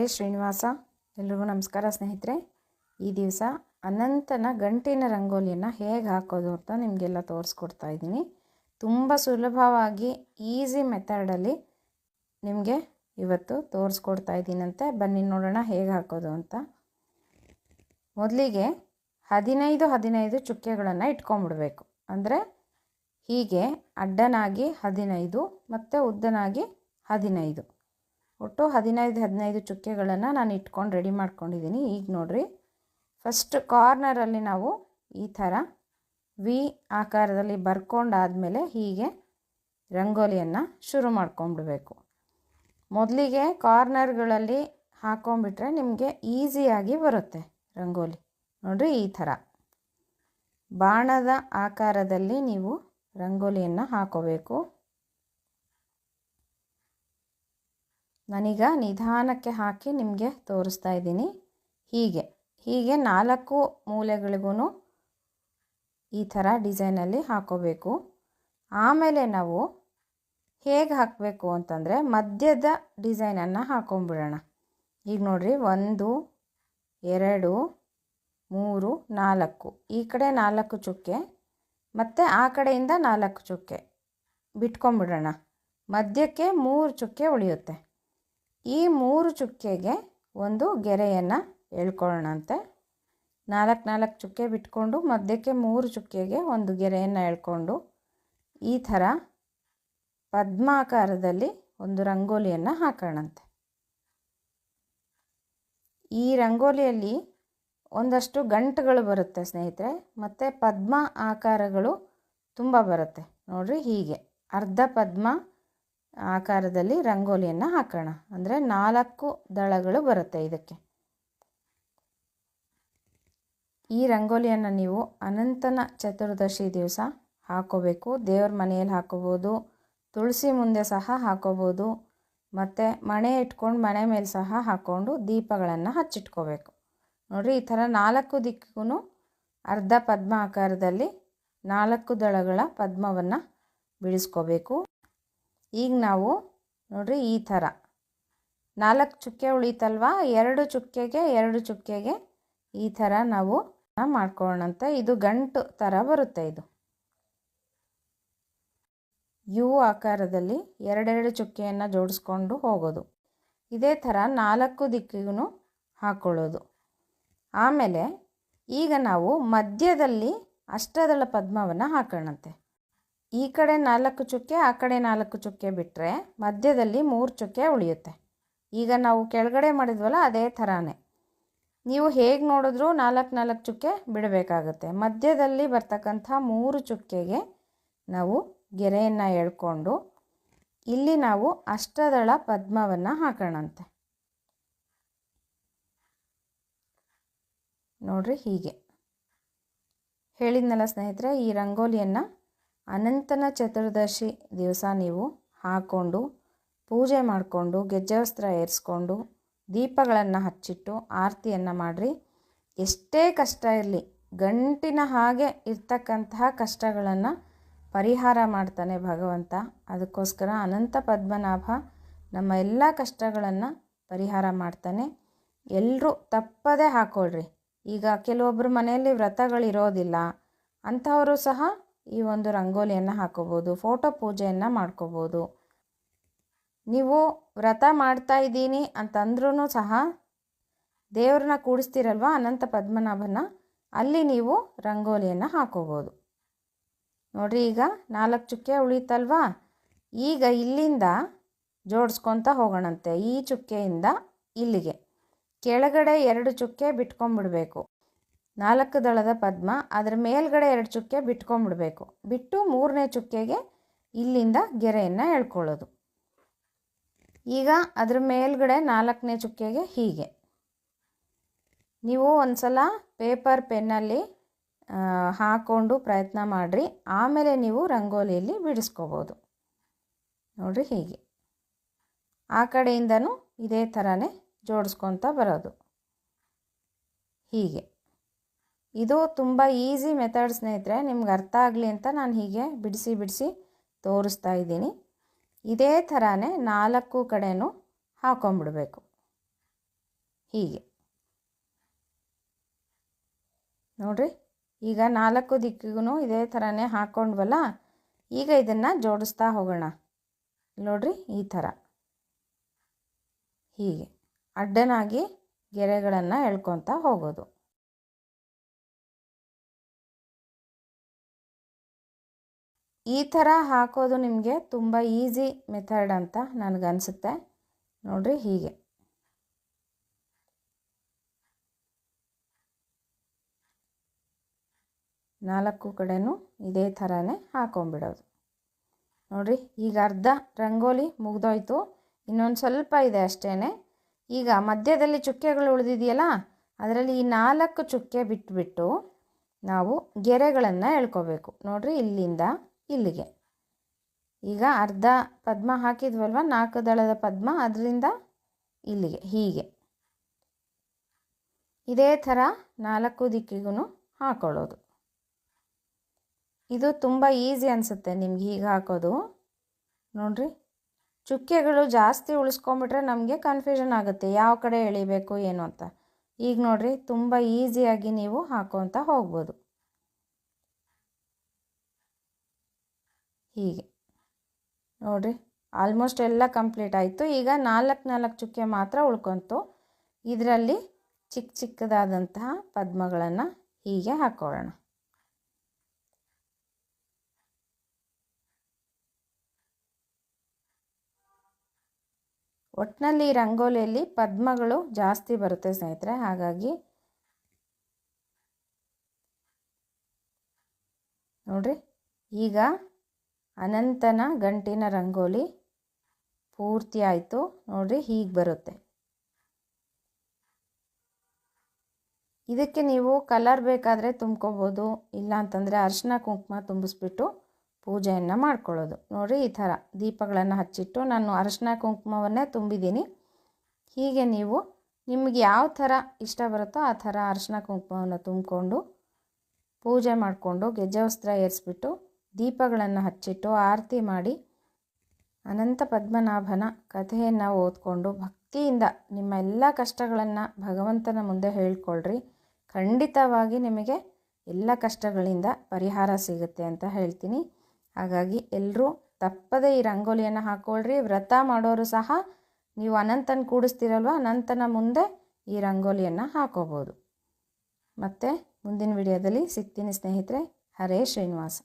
ನರೇಶ್ ಶ್ರೀನಿವಾಸ, ಎಲ್ರಿಗೂ ನಮಸ್ಕಾರ ಸ್ನೇಹಿತರೆ. ಈ ದಿವಸ ಅನಂತನ ಗಂಟಿನ ರಂಗೋಲಿಯನ್ನು ಹೇಗೆ ಹಾಕೋದು ಅಂತ ನಿಮಗೆಲ್ಲ ತೋರಿಸ್ಕೊಡ್ತಾ ಇದ್ದೀನಿ. ತುಂಬ ಸುಲಭವಾಗಿ, ಈಸಿ ಮೆಥಡಲ್ಲಿ ನಿಮಗೆ ಇವತ್ತು ತೋರಿಸ್ಕೊಡ್ತಾ ಇದ್ದೀನಂತೆ. ಬನ್ನಿ ನೋಡೋಣ ಹೇಗೆ ಹಾಕೋದು ಅಂತ. ಮೊದಲಿಗೆ ಹದಿನೈದು ಹದಿನೈದು ಚುಕ್ಕೆಗಳನ್ನು ಇಟ್ಕೊಂಡ್ಬಿಡ್ಬೇಕು. ಅಂದರೆ ಹೀಗೆ ಅಡ್ಡನಾಗಿ ಹದಿನೈದು ಮತ್ತು ಉದ್ದನಾಗಿ ಹದಿನೈದು. ಒಟ್ಟು ಹದಿನೈದು ಹದಿನೈದು ಚುಕ್ಕೆಗಳನ್ನು ನಾನು ಇಟ್ಕೊಂಡು ರೆಡಿ ಮಾಡ್ಕೊಂಡಿದ್ದೀನಿ. ಈಗ ನೋಡಿರಿ ಫಸ್ಟ್ ಕಾರ್ನರಲ್ಲಿ ನಾವು ಈ ಥರ ವಿ ಆಕಾರದಲ್ಲಿ ಬರ್ಕೊಂಡಾದಮೇಲೆ ಹೀಗೆ ರಂಗೋಲಿಯನ್ನು ಶುರು ಮಾಡ್ಕೊಂಡ್ಬಿಡಬೇಕು. ಮೊದಲಿಗೆ ಕಾರ್ನರ್ಗಳಲ್ಲಿ ಹಾಕೊಂಬಿಟ್ರೆ ನಿಮಗೆ ಈಸಿಯಾಗಿ ಬರುತ್ತೆ ರಂಗೋಲಿ. ನೋಡಿರಿ, ಈ ಥರ. ಬಾಣದ ಆಕಾರದಲ್ಲಿ ನೀವು ರಂಗೋಲಿಯನ್ನು ಹಾಕೋಬೇಕು. ನಾನೀಗ ನಿಧಾನಕ್ಕೆ ಹಾಕಿ ನಿಮಗೆ ತೋರಿಸ್ತಾ ಇದ್ದೀನಿ. ಹೀಗೆ ಹೀಗೆ ನಾಲ್ಕು ಮೂಲೆಗಳಿಗೂ ಈ ಥರ ಡಿಸೈನಲ್ಲಿ ಹಾಕೋಬೇಕು. ಆಮೇಲೆ ನಾವು ಹೇಗೆ ಹಾಕಬೇಕು ಅಂತಂದರೆ ಮಧ್ಯದ ಡಿಸೈನನ್ನು ಹಾಕೊಂಬಿಡೋಣ. ಈಗ ನೋಡಿರಿ, ಒಂದು, ಎರಡು, ಮೂರು, ನಾಲ್ಕು. ಈ ಕಡೆ ನಾಲ್ಕು ಚುಕ್ಕೆ, ಮತ್ತು ಆ ಕಡೆಯಿಂದ ನಾಲ್ಕು ಚುಕ್ಕೆ ಬಿಟ್ಕೊಂಬಿಡೋಣ. ಮಧ್ಯಕ್ಕೆ ಮೂರು ಚುಕ್ಕೆ ಉಳಿಯುತ್ತೆ. ಈ ಮೂರು ಚುಕ್ಕೆಗೆ ಒಂದು ಗೆರೆಯನ್ನು ಎಳ್ಕೊಳ್ಳೋಣಂತೆ ನಾಲ್ಕು ನಾಲ್ಕು ಚುಕ್ಕೆ ಬಿಟ್ಕೊಂಡು ಮಧ್ಯಕ್ಕೆ ಮೂರು ಚುಕ್ಕೆಗೆ ಒಂದು ಗೆರೆಯನ್ನು ಎಳ್ಕೊಂಡು ಈ ಥರ ಪದ್ಮಾಕಾರದಲ್ಲಿ ಒಂದು ರಂಗೋಲಿಯನ್ನು ಹಾಕೋಣಂತೆ ಈ ರಂಗೋಲಿಯಲ್ಲಿ ಒಂದಷ್ಟು ಗಂಟುಗಳು ಬರುತ್ತೆ ಸ್ನೇಹಿತರೆ, ಮತ್ತು ಪದ್ಮ ಆಕಾರಗಳು ತುಂಬ ಬರುತ್ತೆ. ನೋಡಿರಿ ಹೀಗೆ. ಅರ್ಧ ಪದ್ಮ ಆಕಾರದಲ್ಲಿ ರಂಗೋಲಿಯನ್ನು ಹಾಕೋಣ. ಅಂದರೆ ನಾಲ್ಕು ದಳಗಳು ಬರುತ್ತೆ ಇದಕ್ಕೆ. ಈ ರಂಗೋಲಿಯನ್ನು ನೀವು ಅನಂತನ ಚತುರ್ದಶಿ ದಿವಸ ಹಾಕೋಬೇಕು. ದೇವ್ರ ಮನೆಯಲ್ಲಿ ಹಾಕೋಬೋದು, ತುಳಸಿ ಮುಂದೆ ಸಹ ಹಾಕೋಬೋದು, ಮತ್ತು ಮಣೆ ಇಟ್ಕೊಂಡು ಮನೆ ಮೇಲೆ ಸಹ ಹಾಕ್ಕೊಂಡು ದೀಪಗಳನ್ನು ಹಚ್ಚಿಟ್ಕೋಬೇಕು. ನೋಡಿರಿ, ಈ ಥರ ನಾಲ್ಕು ದಿಕ್ಕಿಗೂ ಅರ್ಧ ಪದ್ಮ ಆಕಾರದಲ್ಲಿ ನಾಲ್ಕು ದಳಗಳ ಪದ್ಮವನ್ನು ಬಿಡಿಸ್ಕೋಬೇಕು. ಈಗ ನಾವು ನೋಡ್ರಿ ಈ ಥರ. ನಾಲ್ಕು ಚುಕ್ಕೆ ಉಳಿತಲ್ವ? ಎರಡು ಚುಕ್ಕೆಗೆ ಎರಡು ಚುಕ್ಕೆಗೆ ಈ ಥರ ನಾವು ಮಾಡ್ಕೊಳ್ಳೋಣಂತೆ ಇದು ಗಂಟು ಥರ ಬರುತ್ತೆ ಇದು. ಯು ಆಕಾರದಲ್ಲಿ ಎರಡೆರಡು ಚುಕ್ಕೆಯನ್ನು ಜೋಡಿಸ್ಕೊಂಡು ಹೋಗೋದು. ಇದೇ ಥರ ನಾಲ್ಕು ದಿಕ್ಕಿಗೂ ಹಾಕ್ಕೊಳ್ಳೋದು ಆಮೇಲೆ ಈಗ ನಾವು ಮಧ್ಯದಲ್ಲಿ ಅಷ್ಟದಳ ಪದ್ಮವನ್ನು ಹಾಕೋಣಂತೆ ಈ ಕಡೆ ನಾಲ್ಕು ಚುಕ್ಕೆ, ಆ ಕಡೆ ನಾಲ್ಕು ಚುಕ್ಕೆ ಬಿಟ್ಟರೆ ಮಧ್ಯದಲ್ಲಿ ಮೂರು ಚುಕ್ಕೆ ಉಳಿಯುತ್ತೆ. ಈಗ ನಾವು ಕೆಳಗಡೆ ಮಾಡಿದ್ವಲ್ಲ, ಅದೇ ಥರನೇ. ನೀವು ಹೇಗೆ ನೋಡಿದ್ರು ನಾಲ್ಕು ನಾಲ್ಕು ಚುಕ್ಕೆ ಬಿಡಬೇಕಾಗುತ್ತೆ. ಮಧ್ಯದಲ್ಲಿ ಬರ್ತಕ್ಕಂಥ ಮೂರು ಚುಕ್ಕೆಗೆ ನಾವು ಗೆರೆಯನ್ನು ಎಳ್ಕೊಂಡು ಇಲ್ಲಿ ನಾವು ಅಷ್ಟದಳ ಪದ್ಮವನ್ನು ಹಾಕೋಣಂತೆ. ನೋಡ್ರಿ ಹೀಗೆ. ಹೇಳಿದ್ನಲ್ಲ ಸ್ನೇಹಿತರೆ, ಈ ರಂಗೋಲಿಯನ್ನು ಅನಂತನ ಚತುರ್ದಶಿ ದಿವಸ ನೀವು ಹಾಕ್ಕೊಂಡು ಪೂಜೆ ಮಾಡಿಕೊಂಡು ಗೆಜ್ಜೆ ವಸ್ತ್ರ ಏರಿಸ್ಕೊಂಡು ದೀಪಗಳನ್ನು ಹಚ್ಚಿಟ್ಟು ಆರತಿಯನ್ನು ಮಾಡಿರಿ. ಎಷ್ಟೇ ಕಷ್ಟ ಇರಲಿ, ಗಂಟಿನ ಹಾಗೆ ಇರ್ತಕ್ಕಂತಹ ಕಷ್ಟಗಳನ್ನು ಪರಿಹಾರ ಮಾಡ್ತಾನೆ ಭಗವಂತ. ಅದಕ್ಕೋಸ್ಕರ ಅನಂತ ಪದ್ಮನಾಭ ನಮ್ಮ ಎಲ್ಲ ಕಷ್ಟಗಳನ್ನು ಪರಿಹಾರ ಮಾಡ್ತಾನೆ. ಎಲ್ಲರೂ ತಪ್ಪದೇ ಹಾಕ್ಕೊಳ್ರಿ ಈಗ ಕೆಲವೊಬ್ಬರು ಮನೆಯಲ್ಲಿ ವ್ರತಗಳಿರೋದಿಲ್ಲ, ಅಂಥವರು ಸಹ ಈ ಒಂದು ರಂಗೋಲಿಯನ್ನು ಹಾಕೋಬೋದು, ಫೋಟೋ ಪೂಜೆಯನ್ನು ಮಾಡ್ಕೋಬೋದು. ನೀವು ವ್ರತ ಮಾಡ್ತಾ ಇದ್ದೀನಿ ಅಂತಂದ್ರೂ ಸಹ ದೇವ್ರನ್ನ ಕೂಡಿಸ್ತೀರಲ್ವ, ಅನಂತ ಪದ್ಮನಾಭನ, ಅಲ್ಲಿ ನೀವು ರಂಗೋಲಿಯನ್ನು ಹಾಕೋಬೋದು. ನೋಡಿರಿ ಈಗ ನಾಲ್ಕು ಚುಕ್ಕೆ ಉಳಿತಲ್ವಾ? ಈಗ ಇಲ್ಲಿಂದ ಜೋಡಿಸ್ಕೊತ ಹೋಗೋಣಂತೆ, ಈ ಚುಕ್ಕೆಯಿಂದ ಇಲ್ಲಿಗೆ. ಕೆಳಗಡೆ ಎರಡು ಚುಕ್ಕೆ ಬಿಟ್ಕೊಂಡ್ಬಿಡ್ಬೇಕು. ನಾಲ್ಕು ದಳದ ಪದ್ಮ, ಅದರ ಮೇಲ್ಗಡೆ ಎರಡು ಚುಕ್ಕೆ ಬಿಟ್ಕೊಂಡ್ಬಿಡ್ಬೇಕು. ಬಿಟ್ಟು ಮೂರನೇ ಚುಕ್ಕೆಗೆ ಇಲ್ಲಿಂದ ಗೆರೆಯನ್ನು ಎಳ್ಕೊಳ್ಳೋದು. ಈಗ ಅದರ ಮೇಲ್ಗಡೆ ನಾಲ್ಕನೇ ಚುಕ್ಕೆಗೆ ಹೀಗೆ. ನೀವು ಒಂದು ಸಲ ಪೇಪರ್ ಪೆನ್ನಲ್ಲಿ ಹಾಕ್ಕೊಂಡು ಪ್ರಯತ್ನ ಮಾಡಿರಿ. ಆಮೇಲೆ ನೀವು ರಂಗೋಲಿಯಲ್ಲಿ ಬಿಡಿಸ್ಕೋಬೋದು. ನೋಡಿರಿ ಹೀಗೆ. ಆ ಕಡೆಯಿಂದನೂ ಇದೇ ಥರನೇ ಜೋಡಿಸ್ಕೊತ ಬರೋದು. ಹೀಗೆ. ಇದು ತುಂಬ ಈಸಿ ಮೆಥಡ್ ಸ್ನೇಹಿತರೆ, ನಿಮ್ಗೆ ಅರ್ಥ ಆಗಲಿ ಅಂತ ನಾನು ಹೀಗೆ ಬಿಡಿಸಿ ಬಿಡಿಸಿ ತೋರಿಸ್ತಾ ಇದ್ದೀನಿ. ಇದೇ ಥರನೇ ನಾಲ್ಕು ಕಡೆನೂ ಹಾಕೊಂಬಿಡಬೇಕು. ಹೀಗೆ. ನೋಡಿರಿ, ಈಗ ನಾಲ್ಕು ದಿಕ್ಕಿಗೂ ಇದೇ ಥರನೇ ಹಾಕೊಂಡ್ವಲ್ಲ, ಈಗ ಇದನ್ನು ಜೋಡಿಸ್ತಾ ಹೋಗೋಣ. ನೋಡಿರಿ, ಈ ಥರ. ಹೀಗೆ. ಅಡ್ಡನಾಗಿ ಗೆರೆಗಳನ್ನು ಎಳ್ಕೊತಾ ಹೋಗೋದು. ಈ ಥರ ಹಾಕೋದು ನಿಮಗೆ ತುಂಬ ಈಸಿ ಮೆಥಡ್ ಅಂತ ನನಗನ್ಸುತ್ತೆ. ನೋಡಿರಿ ಹೀಗೆ. ನಾಲ್ಕು ಕಡೆನೂ ಇದೇ ಥರನೇ ಹಾಕೊಂಬಿಡೋದು. ನೋಡಿರಿ, ಈಗ ಅರ್ಧ ರಂಗೋಲಿ ಮುಗ್ದೋಯ್ತು. ಇನ್ನೊಂದು ಸ್ವಲ್ಪ ಇದೆ ಅಷ್ಟೇ ಈಗ ಮಧ್ಯದಲ್ಲಿ ಚುಕ್ಕೆಗಳು ಉಳಿದಿದೆಯಲ್ಲ, ಅದರಲ್ಲಿ ಈ ನಾಲ್ಕು ಚುಕ್ಕೆ ಬಿಟ್ಬಿಟ್ಟು ನಾವು ಗೆರೆಗಳನ್ನು ಎಳ್ಕೋಬೇಕು. ನೋಡಿರಿ ಇಲ್ಲಿಂದ. ಇಲ್ಲಿಗೆ. ಈಗ ಅರ್ಧ ಪದ್ಮ ಹಾಕಿದ್ವಲ್ವ? ನಾಲ್ಕು ದಳದ ಪದ್ಮ, ಅದರಿಂದ ಇಲ್ಲಿಗೆ, ಹೀಗೆ. ಇದೇ ಥರ ನಾಲ್ಕು ದಿಕ್ಕಿಗೂ ಹಾಕೊಳ್ಳೋದು. ಇದು ತುಂಬ ಈಸಿ ಅನಿಸುತ್ತೆ ನಿಮ್ಗೆ ಹೀಗೆ ಹಾಕೋದು. ನೋಡಿರಿ, ಚುಕ್ಕೆಗಳು ಜಾಸ್ತಿ ಉಳಿಸ್ಕೊಂಬಿಟ್ರೆ ನಮಗೆ ಕನ್ಫ್ಯೂಷನ್ ಆಗುತ್ತೆ, ಯಾವ ಕಡೆ ಎಳಿಬೇಕು, ಏನು ಅಂತ. ಈಗ ನೋಡಿರಿ, ತುಂಬ ಈಸಿಯಾಗಿ ನೀವು ಹಾಕೋಂತ ಹೋಗ್ಬೋದು. ಹೀಗೆ. ನೋಡಿರಿ ಆಲ್ಮೋಸ್ಟ್ ಎಲ್ಲ ಕಂಪ್ಲೀಟ್ ಆಯಿತು. ಈಗ ನಾಲ್ಕು ನಾಲ್ಕು ಚುಕ್ಕೆ ಮಾತ್ರ ಉಳ್ಕೊಂತು. ಇದರಲ್ಲಿ ಚಿಕ್ಕ ಚಿಕ್ಕದಾದಂತಹ ಪದ್ಮಗಳನ್ನು ಹೀಗೆ ಹಾಕೋಣ. ಒಟ್ಟಿನಲ್ಲಿ ರಂಗೋಲಿಯಲ್ಲಿ ಪದ್ಮಗಳು ಜಾಸ್ತಿ ಬರುತ್ತೆ ಸ್ನೇಹಿತರೆ, ಹಾಗಾಗಿ ನೋಡಿರಿ, ಈಗ ಅನಂತನ ಗಂಟಿನ ರಂಗೋಲಿ ಪೂರ್ತಿ ಆಯಿತು. ನೋಡಿರಿ ಹೀಗೆ ಬರುತ್ತೆ. ಇದಕ್ಕೆ ನೀವು ಕಲರ್ ಬೇಕಾದರೆ ತುಂಬ್ಕೋಬೋದು, ಇಲ್ಲ ಅಂತಂದರೆ ಅರಿಶಿನ ಕುಂಕುಮ ತುಂಬಿಸ್ಬಿಟ್ಟು ಪೂಜೆಯನ್ನು ಮಾಡ್ಕೊಳ್ಳೋದು. ನೋಡಿ ಈ ಥರ ದೀಪಗಳನ್ನು ಹಚ್ಚಿಟ್ಟು ನಾನು ಅರಿಶಿನ ಕುಂಕುಮವನ್ನೇ ತುಂಬಿದ್ದೀನಿ. ಹೀಗೆ ನೀವು ನಿಮಗೆ ಯಾವ ಥರ ಇಷ್ಟ ಬರುತ್ತೋ ಆ ಥರ ಅರಿಶಿನ ಕುಂಕುಮವನ್ನು ತುಂಬಿಕೊಂಡು ಪೂಜೆ ಮಾಡಿಕೊಂಡು ಗೆಜ್ಜೆ ವಸ್ತ್ರ ಏರಿಸ್ಬಿಟ್ಟು ದೀಪಗಳನ್ನು ಹಚ್ಚಿಟ್ಟು ಆರತಿ ಮಾಡಿ ಅನಂತ ಪದ್ಮನಾಭನ ಕಥೆಯನ್ನು ಓದ್ಕೊಂಡು ಭಕ್ತಿಯಿಂದ ನಿಮ್ಮ ಎಲ್ಲ ಕಷ್ಟಗಳನ್ನು ಭಗವಂತನ ಮುಂದೆ ಹೇಳ್ಕೊಳ್ರಿ. ಖಂಡಿತವಾಗಿ ನಿಮಗೆ ಎಲ್ಲ ಕಷ್ಟಗಳಿಂದ ಪರಿಹಾರ ಸಿಗುತ್ತೆ ಅಂತ ಹೇಳ್ತೀನಿ. ಹಾಗಾಗಿ ಎಲ್ಲರೂ ತಪ್ಪದೇ ಈ ರಂಗೋಲಿಯನ್ನು ಹಾಕ್ಕೊಳ್ರಿ ವ್ರತ ಮಾಡೋರು ಸಹ ನೀವು ಅನಂತನ ಕೂಡಿಸ್ತಿರಲ್ವ? ಅನಂತನ ಮುಂದೆ ಈ ರಂಗೋಲಿಯನ್ನು ಹಾಕೋಬೋದು. ಮತ್ತು ಮುಂದಿನ ವಿಡಿಯೋದಲ್ಲಿ ಸಿಗ್ತೀನಿ ಸ್ನೇಹಿತರೆ. ಹರೇ ಶ್ರೀನಿವಾಸ.